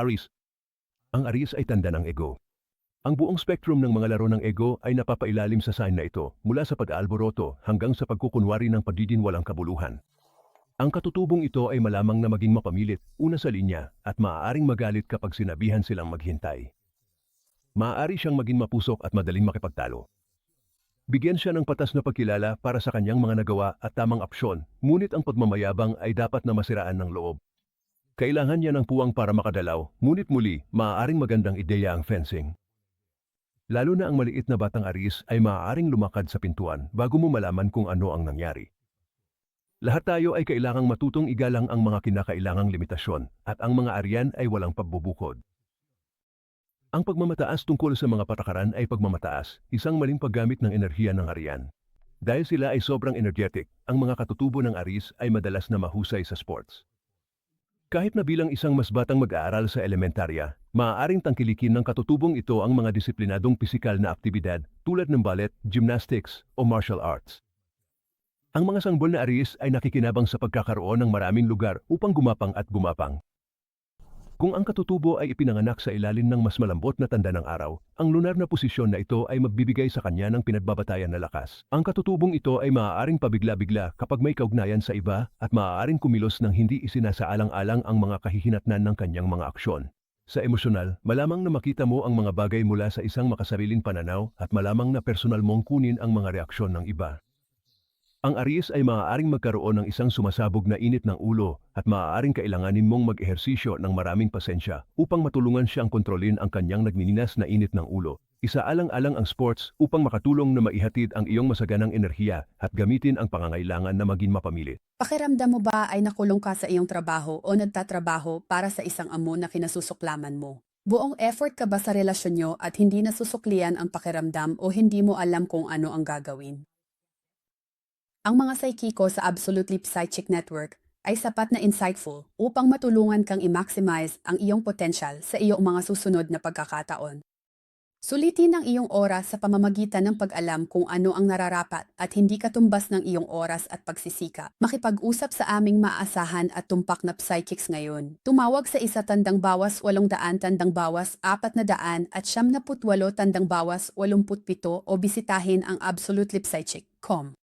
Aries. Ang Aries ay tanda ng ego. Ang buong spectrum ng mga laro ng ego ay napapailalim sa sign na ito mula sa pag-aalboroto hanggang sa pagkukunwari ng pagiging walang kabuluhan. Ang katutubong ito ay malamang na maging mapamilit, una sa linya, at maaaring magalit kapag sinabihan silang maghintay. Maaari siyang maging mapusok at madaling makipagtalo. Bigyan siya ng patas na pagkilala para sa kanyang mga nagawa at tamang aksyon, ngunit ang pagmamayabang ay dapat na masiraan ng loob. Kailangan niya ng puwang para makadalaw, ngunit muli, maaaring magandang ideya ang fencing. Lalo na ang maliit na batang aris ay maaaring lumakad sa pintuan bago mo malaman kung ano ang nangyari. Lahat tayo ay kailangang matutong igalang ang mga kinakailangang limitasyon at ang mga arian ay walang pagbubukod. Ang pagmamataas tungkol sa mga patakaran ay pagmamataas, isang maling paggamit ng enerhiya ng arian. Dahil sila ay sobrang energetic, ang mga katutubo ng aris ay madalas na mahusay sa sports. Kahit na bilang isang mas batang mag-aaral sa elementarya, maaaring tangkilikin ng katutubong ito ang mga disiplinadong pisikal na aktibidad tulad ng ballet, gymnastics o martial arts. Ang mga sangbol na aris ay nakikinabang sa pagkakaroon ng maraming lugar upang gumapang at gumapang. Kung ang katutubo ay ipinanganak sa ilalim ng mas malambot na tanda ng araw, ang lunar na posisyon na ito ay magbibigay sa kanya ng pinagbabatayan na lakas. Ang katutubong ito ay maaaring pabigla-bigla kapag may kaugnayan sa iba at maaaring kumilos ng hindi isinasaalang-alang ang mga kahihinatnan ng kanyang mga aksyon. Sa emosyonal, malamang na makita mo ang mga bagay mula sa isang makasariling pananaw at malamang na personal mong kunin ang mga reaksyon ng iba. Ang Aries ay maaaring magkaroon ng isang sumasabog na init ng ulo at maaaring kailanganin mong mag-ehersisyo ng maraming pasensya upang matulungan siyang kontrolin ang kanyang nagnininas na init ng ulo. Isaalang-alang ang sports upang makatulong na maihatid ang iyong masaganang enerhiya at gamitin ang pangangailangan na maging mapamilit. Pakiramdam mo ba ay nakulong ka sa iyong trabaho o nagtatrabaho para sa isang amo na kinasusuklaman mo? Buong effort ka ba sa relasyon nyo at hindi nasusuklian ang pakiramdam o hindi mo alam kung ano ang gagawin? Ang mga Psychico sa Absolutely Psychic Network ay sapat na insightful upang matulungan kang i-maximize ang iyong potential sa iyong mga susunod na pagkakataon. Sulitin ang iyong oras sa pamamagitan ng pag-alam kung ano ang nararapat at hindi katumbas ng iyong oras at pagsisika. Makipag-usap sa aming maasahan at tumpak na psychics ngayon. Tumawag sa isa tandang bawas walong daan tandang bawas apat na daan at siyam na putwalo tandang bawas walumput pito o bisitahin ang absolutelipsychic.com.